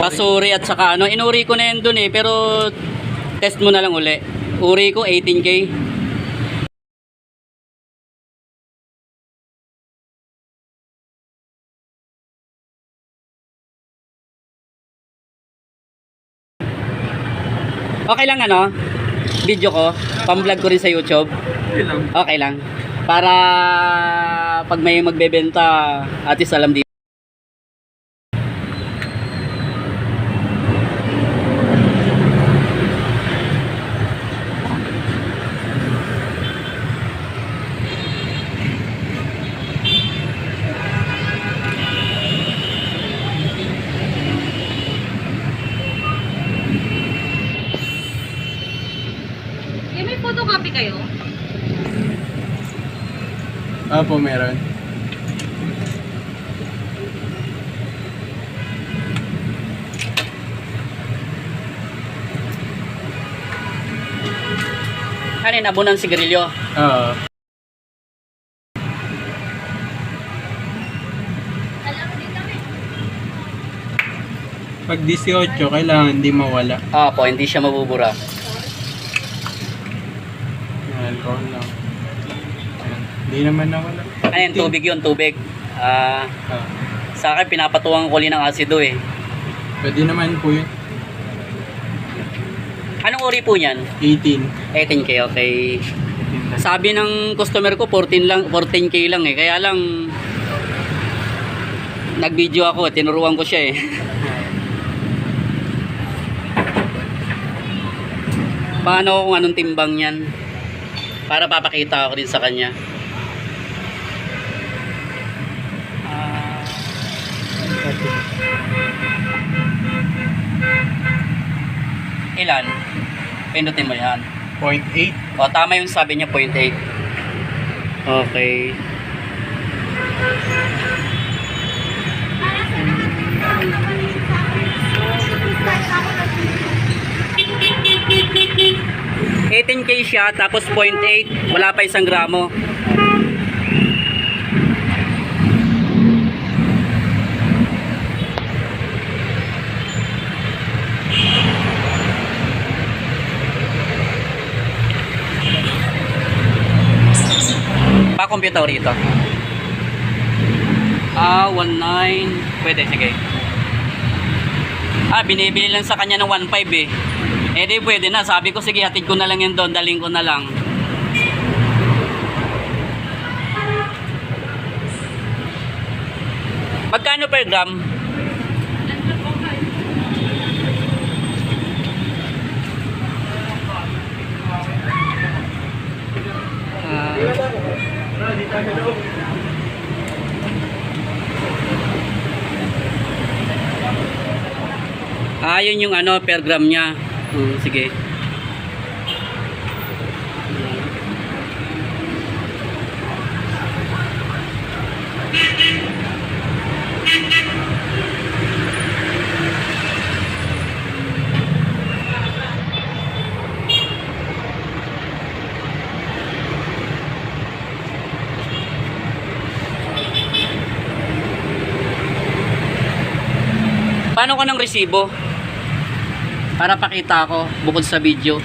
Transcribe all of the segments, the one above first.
Pasuri at saka ano, inuri ko na yan dun eh, pero test mo na lang uli. Uri ko 18k. Okay lang ano? Video ko, pang-vlog ko rin sa YouTube. Okay lang. Para pag may magbebenta, at least alam dito. Eh, may photocopy kayo? Opo, meron. Ano yun, abo ng sigarilyo? Oo. Pag 18, kailangan hindi mawala. Ah po, hindi siya mabubura. Alcohol lang. Ayan. Hindi naman nawala. Ano yun, tubig yun, tubig. Ah, Ah. sa akin, pinapatuwang ko rin ng asido eh. Pwede naman po yun. Anong uri po niyan? 18. 18k, okay. Sabi ng customer ko, 14 lang, 14k lang eh. Kaya lang, nag-video ako, tinuruan ko siya eh. Paano kung anong timbang yan? Para papakita ko rin sa kanya. Ah, ilan? Pindutin mo yan. 0.8. O, tama yung sabi niya, 0.8. Okay. K siya, tapos 0.8, wala pa isang gramo. Pa-computer rito. Ah, 1.9. Pwede, sige. Ah, binibili lang sa kanya ng 1.5 eh. Eh di pwede na. Sabi ko, sige, hatid ko na lang yan doon. Daling ko na lang. Magkano per gram? Ah, Ah, yun yung ano, per gram niya. Hmm, sige. Paano ko ng resibo? Para pakita ko bukod sa video.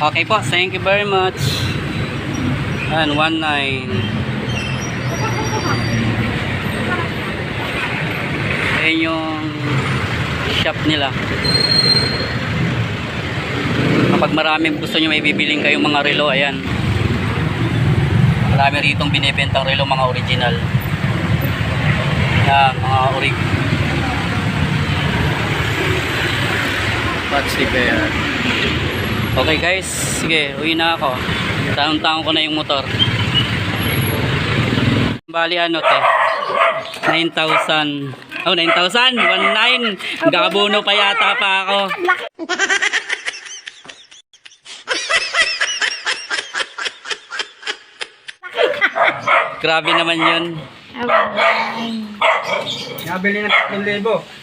Okay po, thank you very much. And 19. Ayan yung shop nila. Kapag marami gusto nyo may bibiling kayong mga relo, ayan. Marami ritong binibentang relo, mga original. Ayan, mga original. What's the bear? Okay guys, sige, uwi na ako. Taon-taon ko na yung motor. Bali ano te? 9,000. Oh, 9,000. 1,900. Gakabuno pa yata pa ako. Grabe naman yun. Nabili ng 3,000.